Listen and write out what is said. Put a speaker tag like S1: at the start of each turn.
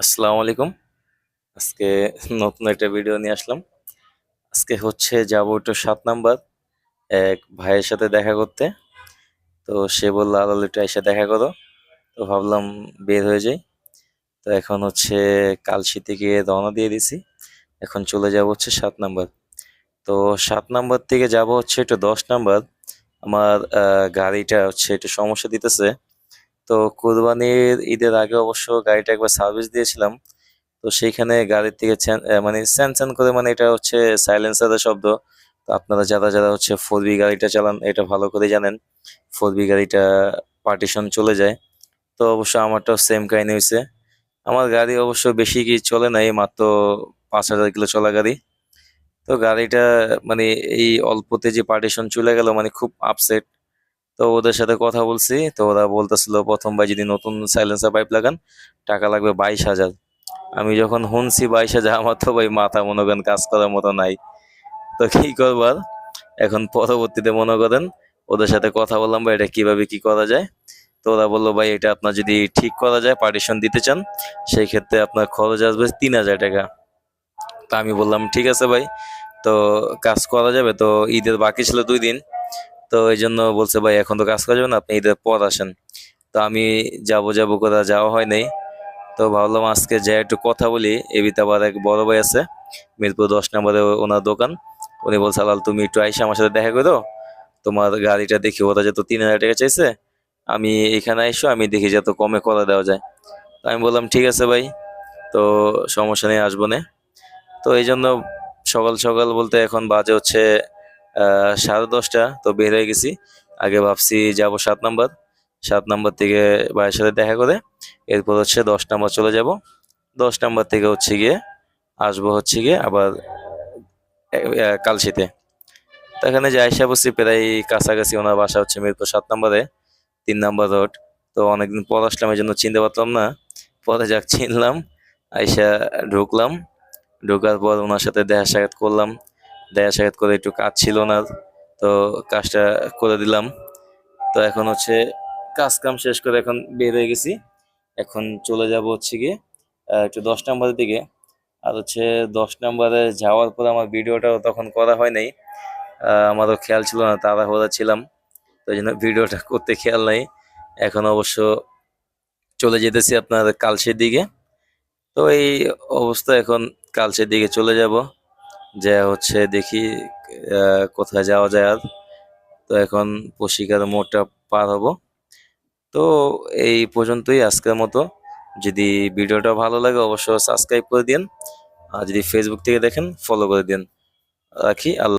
S1: আসসালামু আলাইকুম। আজকে নতুন একটা ভিডিও নিয়ে আসলাম। আজকে হচ্ছে যাব একটু সাত নাম্বার এক ভাইয়ের সাথে দেখা করতে। তো সে বলল, আলাল, একটু এসে দেখা করো। তো ভাবলাম বের হয়ে যাই। তো এখন হচ্ছে কালশি থেকে রওনা দিয়ে দিছি। এখন চলে যাব হচ্ছে সাত নাম্বার। তো সাত নাম্বার থেকে যাব হচ্ছে একটু দশ নাম্বার। আমার গাড়িটা হচ্ছে একটু সমস্যা দিতেছে। তো কোরবানির ঈদের আগে অবশ্য গাড়িটা একবার সার্ভিস দিয়েছিলাম। তো সেইখানে গাড়ির থেকে মানে স্যান স্যান করে মানে এটা হচ্ছে সাইলেন্সারের শব্দ। তো আপনারা যারা যারা হচ্ছে ফোর বি গাড়িটা চালান, এটা ভালো করে জানেন। ফোর বি গাড়িটা পার্টিশন চলে যায়। তো অবশ্য আমারটাও সেম কাহিনী হয়েছে। আমার গাড়ি অবশ্য বেশি কি চলে নাই, মাত্র পাঁচ হাজার কিলো চলা গাড়ি। তো গাড়িটা মানে এই অল্পতে যে পার্টিশন চলে গেল মানে খুব আপসেট তো ওদের সাথে কথা বলছি। তো ওরা বলতেছিল প্রথমবার যদি নতুন সাইলেন্সার পাইপ লাগান, টাকা লাগবে বাইশ হাজার। আমি যখন শুনছি বাইশ হাজার, আমার তো ভাই মাথা মনে করেন কাজ করার মতো নাই। তো কি করবার? এখন পরবর্তীতে মনে করেন ওদের সাথে কথা বললাম, ভাই, এটা কীভাবে কি করা যায়? তো ওরা বলল, ভাই, এটা আপনার যদি ঠিক করা যায় পার্টিশন দিতে চান সেই ক্ষেত্রে আপনার খরচ আসবে তিন হাজার টাকা। তা আমি বললাম, ঠিক আছে ভাই, তো কাজ করা যাবে। তো ঈদের বাকি ছিল দুই দিন। তো এই জন্য বলছে, ভাই, এখন তো কাজ করা যাবে না, আপনি ঈদের পর আসেন। তো আমি যাব যাব করে যাওয়া হয় নাই। তো ভাবলাম আজকে যাই একটু কথা বলি, এবিতে আবার এক বড় ভাই আছে, মিরপুর দশ নম্বরে ওনার দোকান। উনি বলছে, আলাল, তুমি একটু আইসা আমার সাথে দেখা করো। তোমার গাড়িটা দেখি, ওরা যত তিন হাজার টাকা চাইছে, আমি এখানে আইসো, আমি দেখি যত কমে করা দেওয়া যায়। তো আমি বললাম, ঠিক আছে ভাই, তো সমস্যা নেই, আসব না। তো এই জন্য সকাল সকাল বলতে এখন বাজে হচ্ছে সাড়ে দশটা তো বের হয়ে গেছি। আগে ভাবছি যাব সাত নাম্বার। সাত নাম্বার থেকে ভাইয়ের সাথে দেখা করে এরপর হচ্ছে দশ নাম্বার চলে যাব। দশ নাম্বার থেকে হচ্ছে গিয়ে আসব হচ্ছে গিয়ে আবার কালশিতে। তো এখানে যে আইসা বসছি প্রায় কাছাকাছি, ওনার বাসা হচ্ছে মিরপুর সাত নম্বরে, তিন নম্বর রোড। তো অনেকদিন পর আসলাম এই জন্য চিনতে পারলাম না। পরে যাক, চিনলাম, আইসা ঢুকলাম। ঢোকার পর ওনার সাথে দেখা সাক্ষাৎ করলাম। দেখা সাক্ষাৎ করে একটু কাজ ছিল না, তো কাজটা করে দিলাম। তো এখন হচ্ছে কাজ কাম শেষ করে এখন বের হয়ে গেছি। এখন চলে যাব হচ্ছে গিয়ে একটু দশ নম্বরের দিকে। আর হচ্ছে দশ নম্বরে যাওয়ার পর আমার ভিডিওটাও তখন করা হয় নাই। আমারও খেয়াল ছিল না, তাড়াহুড়া ছিলাম। তো জন্য ভিডিওটা করতে খেয়াল নাই। এখন অবশ্য চলে যেতেছি আপনার কালসের দিকে। তো এই অবস্থা এখন কালসের দিকে চলে যাব। যা হচ্ছে দেখি কোথায় যাওয়া যায় আর। তো এখন পশিকার মোড়টা পার হব। তো এই পর্যন্তই আজকের মতো। যদি ভিডিওটা ভালো লাগে অবশ্যই সাবস্ক্রাইব করে দিন আর যদি ফেসবুক থেকে দেখেন ফলো করে দিন রাখি, আল্লাহ